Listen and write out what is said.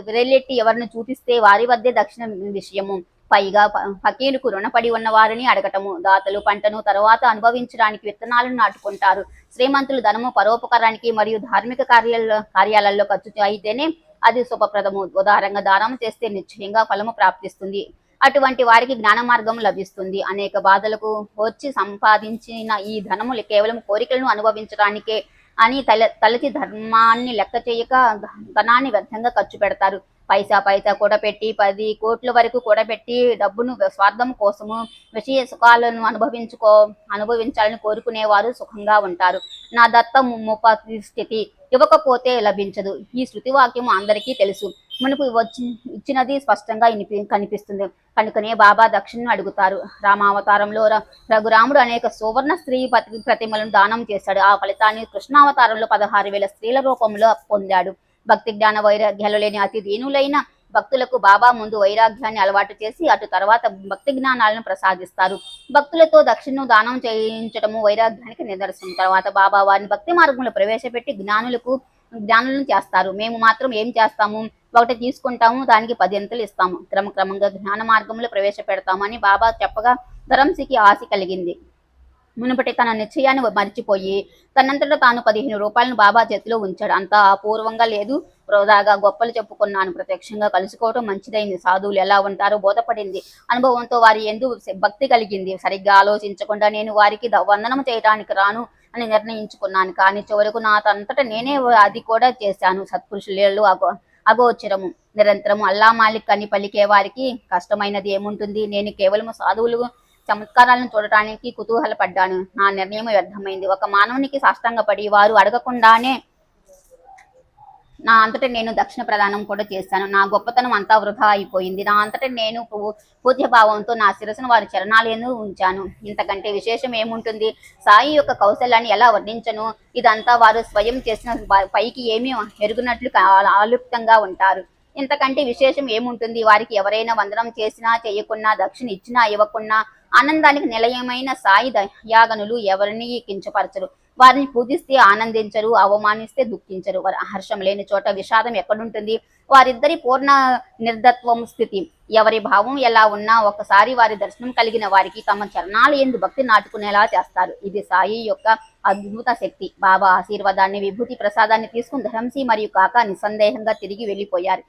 విరలెట్టి ఎవరిని చూపిస్తే వారి వద్దే దక్షిణ విషయము. పైగా ప- ఫకీరుకు రుణపడి ఉన్న వారిని అడగటము. దాతలు పంటను తర్వాత అనుభవించడానికి విత్తనాలను నాటుకుంటారు. శ్రీమంతులు ధనము పరోపకారానికి మరియు ధార్మిక కార్యాల కార్యాలలో ఖర్చు అయితేనే అది శుభప్రదము. ఉదారంగా దానం చేస్తే నిశ్చయంగా ఫలము ప్రాప్తిస్తుంది. అటువంటి వారికి జ్ఞాన మార్గం లభిస్తుంది. అనేక బాధలకు వచ్చి సంపాదించిన ఈ ధనము కేవలం కోరికలను అనుభవించడానికే అని తల తలచి ధర్మాన్ని లెక్క చేయక ధనాన్ని వ్యర్థంగా ఖర్చు పెడతారు. పైసా పైసా కూడబెట్టి పది కోట్ల వరకు కూడబెట్టి డబ్బును స్వార్థం కోసము విషయ సుఖాలను అనుభవించుకో అనుభవించాలని కోరుకునేవారు సుఖంగా ఉంటారు. నా దత్త ముపతి స్థితి ఇవ్వకపోతే లభించదు. ఈ శృతివాక్యం అందరికీ తెలుసు. మనకు వచ్చి ఇచ్చినది స్పష్టంగా ఇనిపి కనిపిస్తుంది. కనుకనే బాబా దక్షిణను అడుగుతారు. రామావతారంలో ర- రఘురాముడు అనేక సువర్ణ స్త్రీ ప్రతిమలను దానం చేశాడు. ఆ ఫలితాన్ని కృష్ణావతారంలో పదహారు వేల స్త్రీల రూపంలో పొందాడు. భక్తి జ్ఞాన వైరాగ్యాలు లేని అతి దీనులైన భక్తులకు బాబా ముందు వైరాగ్యాన్ని అలవాటు చేసి అటు తర్వాత భక్తి జ్ఞానాలను ప్రసాదిస్తారు. భక్తులతో దక్షిణను దానం చేయించడము వైరాగ్యానికి నిదర్శనం. తర్వాత బాబా వారిని భక్తి మార్గంలో ప్రవేశపెట్టి జ్ఞానులకు జ్ఞానులను చేస్తారు. మేము మాత్రం ఏం చేస్తాము? ఒకటి తీసుకుంటాము దానికి పది అంతలు ఇస్తాము. క్రమక్రమంగా జ్ఞాన మార్గంలో ప్రవేశపెడతామని అని బాబా చెప్పగా ధరంసికి ఆశ కలిగింది. మునుపటి తన నిశ్చయాన్ని మర్చిపోయి తనంతట తాను పదిహేను రూపాయలను బాబా చేతిలో ఉంచాడు. అంత అపూర్వంగా లేదు. వృధాగా గొప్పలు చెప్పుకున్నాను. ప్రత్యక్షంగా కలుసుకోవడం మంచిదైంది. సాధువులు ఎలా ఉంటారో బోధపడింది. అనుభవంతో వారి ఎందు భక్తి కలిగింది. సరిగ్గా ఆలోచించకుండా నేను వారికి ద- వందనం చేయడానికి రాను అని నిర్ణయించుకున్నాను. కానీ చివరకు నా తనంతట నేనే అది కూడా చేశాను. సత్పురుషులు అగో అగోచరము నిరంతరము అల్లా మాలిక్ అని పలికే వారికి కష్టమైనది ఏముంటుంది? నేను కేవలం సాధువులు చమత్కారాలను చూడటానికి కుతూహలపడ్డాను. నా నిర్ణయం వ్యర్థమైంది. ఒక మానవునికి సాష్టంగపడి వారు అడగకుండానే నా అంతట నేను దక్షిణ ప్రదానం కూడా చేశాను. నా గొప్పతనం అంతా వృధా అయిపోయింది. నా అంతట నేను పూజ్యభావంతో భావంతో నా శిరస్సును వారి చరణాలను ఉంచాను. ఇంతకంటే విశేషం ఏముంటుంది? సాయి యొక్క కౌశల్యాన్ని ఎలా వర్ణించను? ఇదంతా వారు స్వయం చేసిన పైకి ఏమీ ఎరుగునట్లు ఆలుప్తంగా ఉంటారు. ఇంతకంటే విశేషం ఏముంటుంది? వారికి ఎవరైనా వందనం చేసినా చేయకున్నా దక్షిణ ఇచ్చినా ఇవ్వకున్నా ఆనందానికి నిలయమైన సాయి యాగనులు ఎవరిని కించపరచరు. వారిని పూజిస్తే ఆనందించరు అవమానిస్తే దుఃఖించరు. వారి హర్షం లేని చోట విషాదం ఎక్కడుంటుంది? వారిద్దరి పూర్ణ నిర్ధత్వం స్థితి. ఎవరి భావం ఎలా ఉన్నా ఒకసారి వారి దర్శనం కలిగిన వారికి తమ చరణాలు ఎందు భక్తి నాటుకునేలా చేస్తారు. ఇది సాయి యొక్క అద్భుత శక్తి. బాబా ఆశీర్వాదాన్ని విభూతి ప్రసాదాన్ని తీసుకుని ధరంసి మరియు కాక నిస్సందేహంగా తిరిగి వెళ్ళిపోయారు.